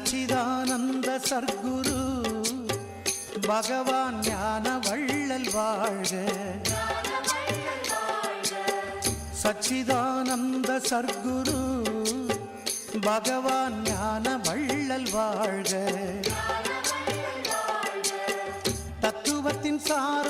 சச்சிதானந்த சர்க்குரு. பகவான் ஞான வள்ளல் வாழ்க. சச்சிதானந்த சர்க்குரு. பகவான் ஞான வள்ளல் வாழ்க. தத்துவத்தின் சார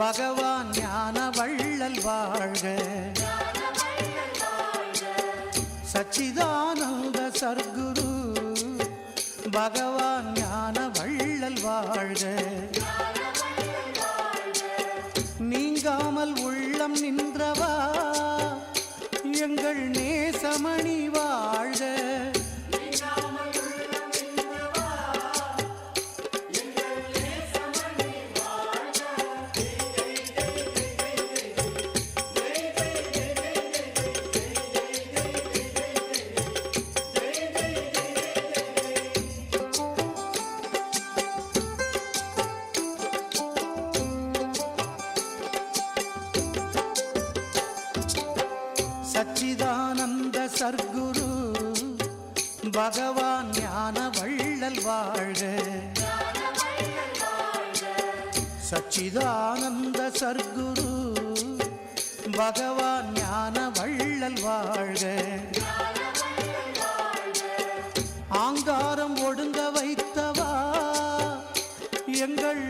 பகவான் ஞான வள்ளல் வாழ்க. சச்சிதானந்த சர்க்குரு. பகவான் ஞான வள்ளல் வாழ்க. நீங்காமல் உள்ளம் நின்றவா. சர்க்குரு. பகவான் ஞான வள்ளல் வாழ்க. சச்சிதானந்த சர்க்குரு. பகவான் ஞான வள்ளல் வாழ்க. ஆங்காரம் ஒடுங்க வைத்தவா. எங்கள்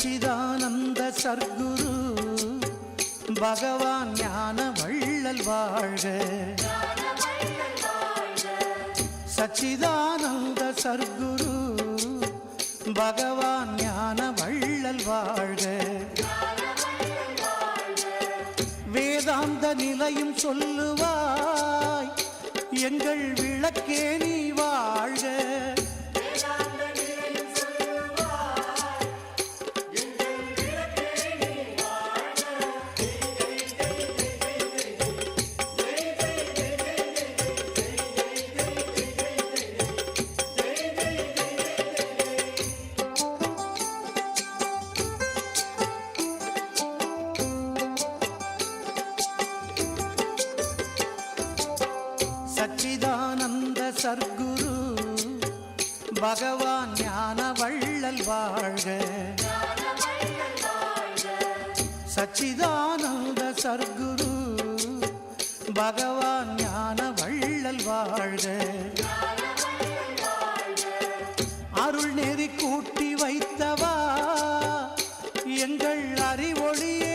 சச்சிதானந்த சர்க்குரு. பகவான் ஞான வள்ளல் வாழ்க. சச்சிதானந்த சர்க்குரு. பகவான் ஞான வள்ளல் வாழ்க. வேதாந்த நிலையும் சொல்லுவாய் எங்கள் விளக்கே நீ வாழ்க. சச்சிதானந்த சர்க்குரு. பகவான் ஞான வள்ளல் வாழ்க. சச்சிதானந்த சர்க்குரு. பகவான் ஞான வள்ளல் வாழ்க. அருள் நெறி கூட்டி வைத்தவா. எங்கள் அறிவொழியே